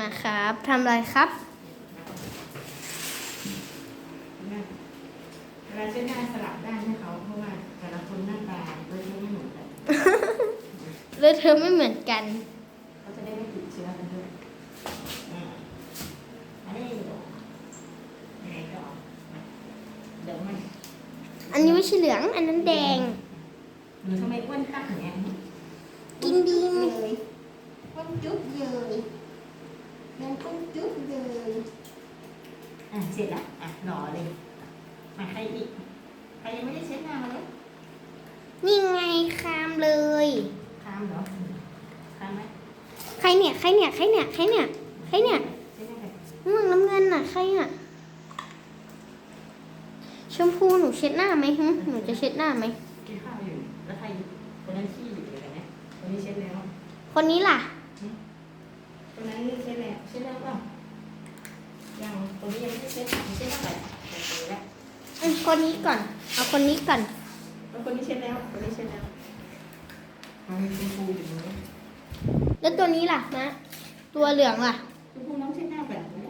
มาครับทำอะไรครับเวลาเช็ดหน้าสลับด้านให้เขาเพราะว่าแต่ละคนหน้าตาก็จะไม่เหมือนกันเลอะเธอะไม่เหมือนกันเขาจะได้ไม่ติดเชื้อกันด้วยอ่าอันนี้เดี๋ยวยังไงก็เดี๋ยวมันอันนี้ไม่ใช่เหลือง อันนั้นแดงหนูทำไมอ้วนตั้งอย่างเงี้ย กินดี เลยอ้วนจุ๊บเลยยังอ้วนจุ๊บเลยอะเสร็จแล้วอะหล่อเลยมา ใครอีก ใครยังไม่ได้เช็ดหน้ามาเลยนี่ไงคามเลย คามเหรอคามไหมใครเนี่ยใครเนี่ยใครเนี่ยใครเนี่ยใครเนี่ยเช็ดหน้ากันม่วงน้ำเงินน่ะใครอะชมพูหนูเช็ดหน้าไหมฮึหนูจะเช็ดหน้าไหมกินข้าวอยู่ แล้วใครคนนั้นขี้อยู่เลยนะคนนี้เช็ดแล้วคนนี้ล่ะคนนั้นเช็ดแล้วเช็ดแล้วเปล่ายังคนนี้ยังไม่ได้เช็ดเช็ดเท่าไหร่โอเคแล้ว อืมคนนี้ก่อน เอาคนนี้ก่อนแล้วคนนี้เช็ดแล้วคนนี้เช็ดแล้วมันมีชมพูอยู่ตรงนี้แล้วตัวนี้ล่ะนะตัวเหลืองล่ะชมพูน้องเช็ดหน้าแบบนี้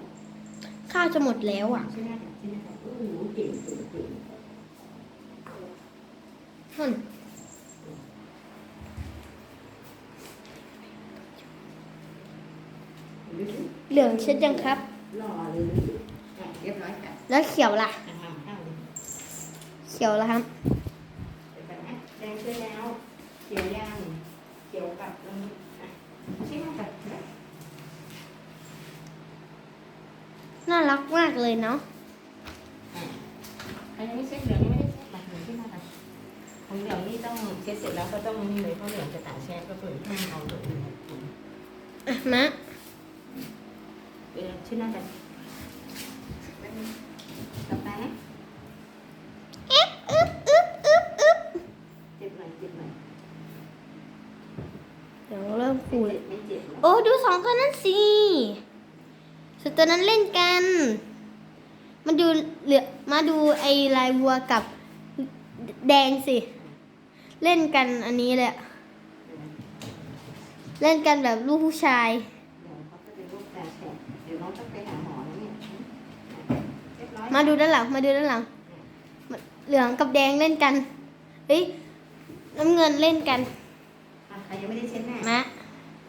ข้าวจะหมดแล้วอะเช็ดหน้าแบบเช็ดหน้าแบบโอ้โหเก่งเก่งเก่งหุ่นดูสิเหลืองเช็ดยังครับ หล่อเลยดูสิอะเรียบร้อยค่ะ แล้วเขียวล่ะ อะทำข้าวเลย เขียวล่ะครับเดี๋ยวกันนะแดงเช็ดแล้ว เขียวย่างเขียวกับตรงนี้อะเช็ดหน้าแบบนะน่ารักมากเลยเนาะใครยังไม่เช็ดเหลืองยังไม่ได้เช็ดมาถึงที่หน้ากันของเหลืองนี่ต้องเช็ดเสร็จแล้วก็ต้องนี่เลยเพราะเหลืองจะต่างแช่ก็เปิดให้เอาตัวอื่นมากินอะมะเดี๋ยวเช็ดหน้ากันต่อไปนะ เอ๊ะอึ๊บอึ๊บอึ๊บอึ๊บ เจ็บหน่อยเจ็บหน่อย เดี๋ยวเริ่มไม่ขูดเจ็บไม่เจ็บนะโอ้ดูสองคนนั้นสิสุดตัวนั้นเล่นกัน มาดูเหลือมาดูไอ้ลายวัวกับแดงสิ เล่นกันอันนี้เลยอะเล่นกันแบบลูกผู้ชายเดี๋ยวเขาจะเป็นโรคแผลแผลเดี๋ยวน้องต้องไปหาหมอแล้วเนี่ยเรียบร้อยมาดูด้านหลัง มาดูด้านหลัง เหลืองกับแดงเล่นกัน เฮ้ย น้ำเงินเล่นกันอะใครยังไม่ได้เช็ดหน้ามา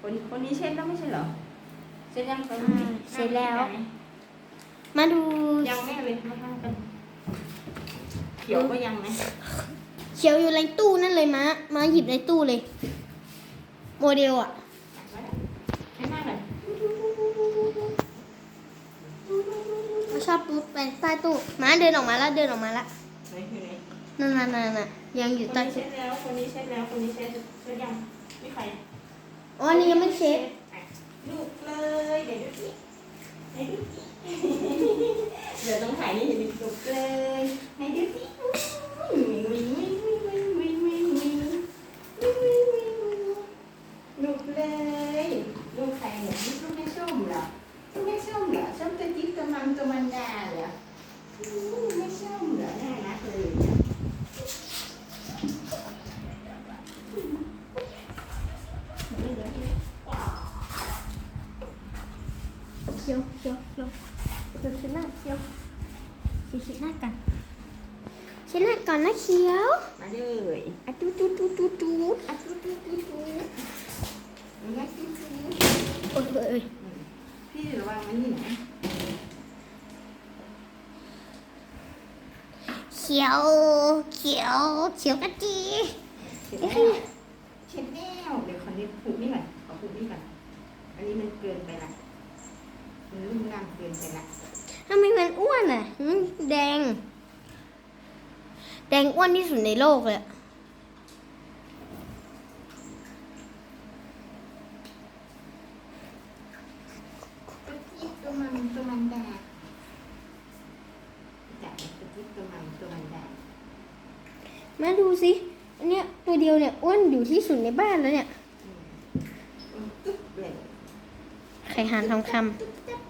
คนคนนี้เช็ดแล้วไม่ใช่เหรอเช็ดยังคนอ่าเช็ดแล้ว มาดูยังไม่เลยมาทำกันเขียวก็ยังนะเขียวอยู่ในตู้นั่นเลยมามาหยิบในตู้เลย โมเดลอะให้หน้าหน่อยเขาชอบปุ๊บไปใต้ตู้มาเดินออกมาแล้วเดินออกมาแล้วไหนอยู่ไหนนั่นนั่นนั่นน่ะยังอยู่คนใต้นี้ตู้เช็ดแล้วคนนี้เช็ดแล้วคนนี้เช็ดเช็ดยังไม่ใคร อ๋อนี่ยังไม่เช็ดลูกเลยเดี๋ยวดูสิไหนดูสิเดี๋ยวต้องถ่ายนี่เห็นลูกเลยไหนดูสิ เขียวเขียวเขียวเขียวเช็ดหน้าเขียวเขียวเช็ดหน้ากันเช็ดหน้าก่อนนะเขียวมาเลยอะจูจูจูจูจูอะจูจูจูจูอะจูจูโอ้ยโอ้ยโอ้ยพี่ระวังมันนี่นะเขียวเขียวเขียวกะจีเช็ดแนวเช็ดแนวเดี๋ยวคนนี้ผูกนี่ก่อนขอผูกนี่ก่อนอันนี้มันเกินไปละมันรุ่มร่าม เกินไปละทำไมมันอ้วนอะหืมแดง แดงอ้วนที่สุดในโลกเลยอะตัวจิ๊บตัวมันตัวมันแดงจับตัวจิ๊บตัวมันตัวมันแดงมาดูสิอันเนี้ยตัวเดียวเนี่ยอ้วนอยู่ที่สุดในบ้านแล้วเนี่ย อืมตึ๊บเลยไข่หานทองคำตึ๊บจับตึ๊บ